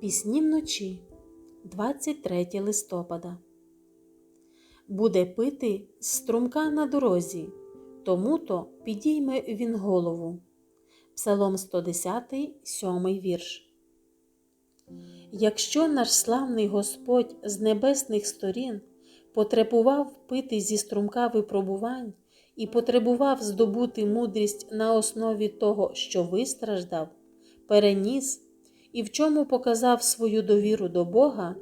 Пісні вночі, 23 листопада. Буде пити струмка на дорозі, тому то підійме він голову. Псалом 110, 7 вірш. Якщо наш славний Господь з небесних сторін потребував пити зі струмка випробувань і потребував здобути мудрість на основі того, що вистраждав, переніс і в чому показав свою довіру до Бога,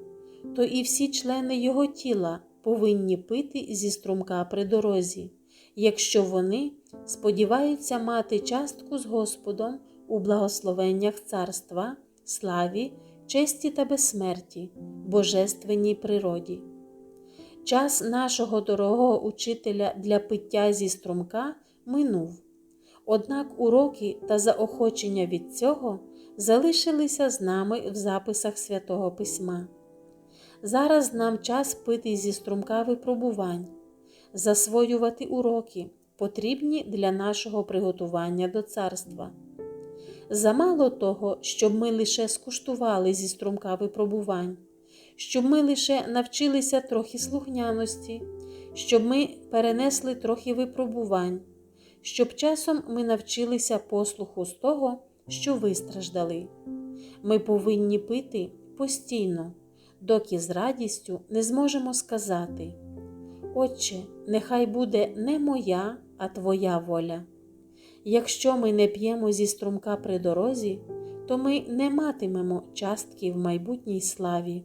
то і всі члени Його тіла повинні пити зі струмка при дорозі, якщо вони сподіваються мати частку з Господом у благословеннях царства, славі, честі та безсмерті, божественній природі. Час нашого дорогого учителя для пиття зі струмка минув. Однак уроки та заохочення від цього залишилися з нами в записах святого Письма. Зараз нам час пити зі струмка випробувань, засвоювати уроки, потрібні для нашого приготування до царства. Замало того, щоб ми лише скуштували зі струмка випробувань, щоб ми лише навчилися трохи слухняності, щоб ми перенесли трохи випробувань, щоб часом ми навчилися послуху з того, що вистраждали. Ми повинні пити постійно, доки з радістю не зможемо сказати: Отче, нехай буде не моя, а Твоя воля. Якщо ми не п'ємо зі струмка при дорозі, то ми не матимемо частки в майбутній славі.